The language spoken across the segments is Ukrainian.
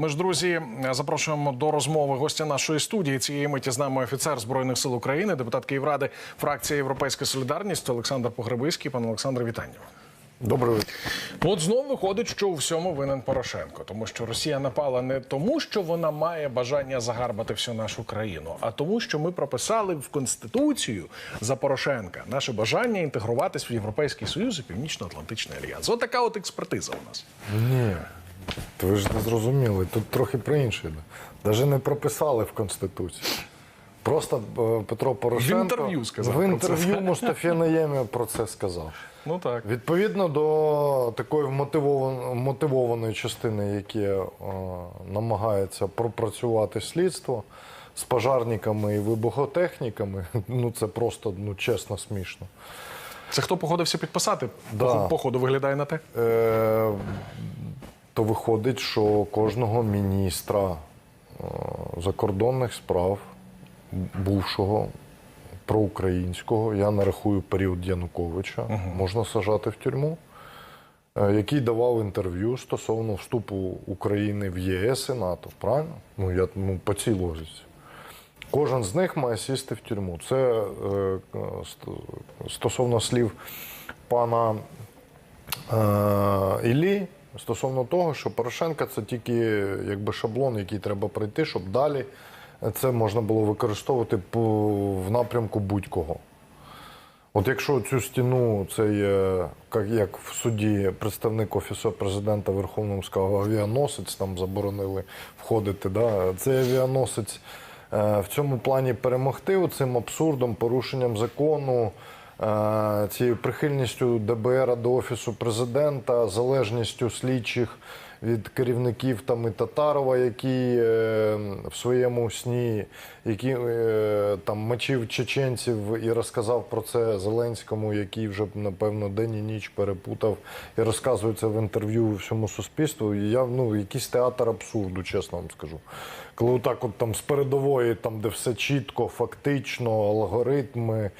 Ми ж, друзі, запрошуємо до розмови гостя нашої студії. Цієї миті з нами офіцер збройних сил України, депутат Київради, фракція Європейська Солідарність Олександр Погребиський. Пане Олександре, вітання. Добрий вечір. От знову виходить, що у всьому винен Порошенко, тому що Росія напала не тому, що вона має бажання загарбати всю нашу країну, а тому, що ми прописали в конституцію за Порошенка наше бажання інтегруватись в Європейський Союз і Північно-Атлантичний альянс. От така от експертиза у нас. Ні. То ви ж не зрозуміли. Тут трохи про інше. Даже не прописали в Конституції. Просто е, Петро Порошенко В інтерв'ю сказав в інтерв'ю Мустафі Наємі про це сказав. Ну так. Відповідно до такої вмотивован- мотивованої частини, які е, намагається пропрацювати слідство з пожарниками і вибухотехніками, ну це просто ну чесно смішно. Це хто погодився підписати? Да. Походу виглядає на те. Е, то виходить, що кожного міністра е, закордонних справ, бувшого проукраїнського, я нарахую період Януковича, можна сажати в тюрму, е, який давав інтерв'ю стосовно вступу України в ЄС і НАТО. Правильно? Ну, я ну, по цій логіці. Кожен з них має сісти в тюрму. Це е, стосовно слів пана е, Іллі стосовно того, що Порошенка це тільки якби шаблон, який треба пройти, щоб далі це можна було використовувати в напрямку будь-кого. От якщо цю стіну, цей, е, як, в суді представник Офісу президента Верховному сказав, авіаносець там заборонили входити, да? цей авіаносець е, в цьому плані перемогти цим абсурдом, порушенням закону, цією прихильністю ДБР до Офісу президента, залежністю слідчих від керівників там і Татарова, який е, в своєму сні, який е, там мочив чеченців і розказав про це Зеленському, який вже напевно день і ніч перепутав і розказує це в інтерв'ю всьому суспільству. І я ну якийсь театр абсурду, чесно вам скажу. Коли отак, от там з передової, там де все чітко, фактично, алгоритми.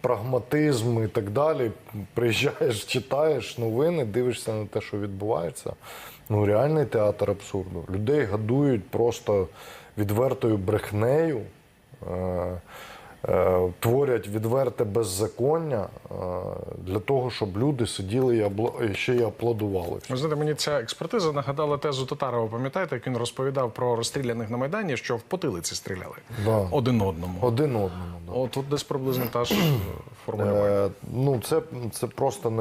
Прагматизм і так далі. Приїжджаєш, читаєш новини, дивишся на те, що відбувається. Ну, реальний театр абсурду. Людей гадують просто відвертою брехнею, е, е, творять відверте беззаконня е, для того, щоб люди сиділи і, абло- і ще й аплодували. Ви знаєте, мені ця експертиза нагадала тезу Татарова. Пам'ятаєте, як він розповідав про розстріляних на майдані, що в потилиці стріляли Да. один одному. Один одному. Да. От тут десь приблизно та ж формулювання. Е, ну, це, це просто не.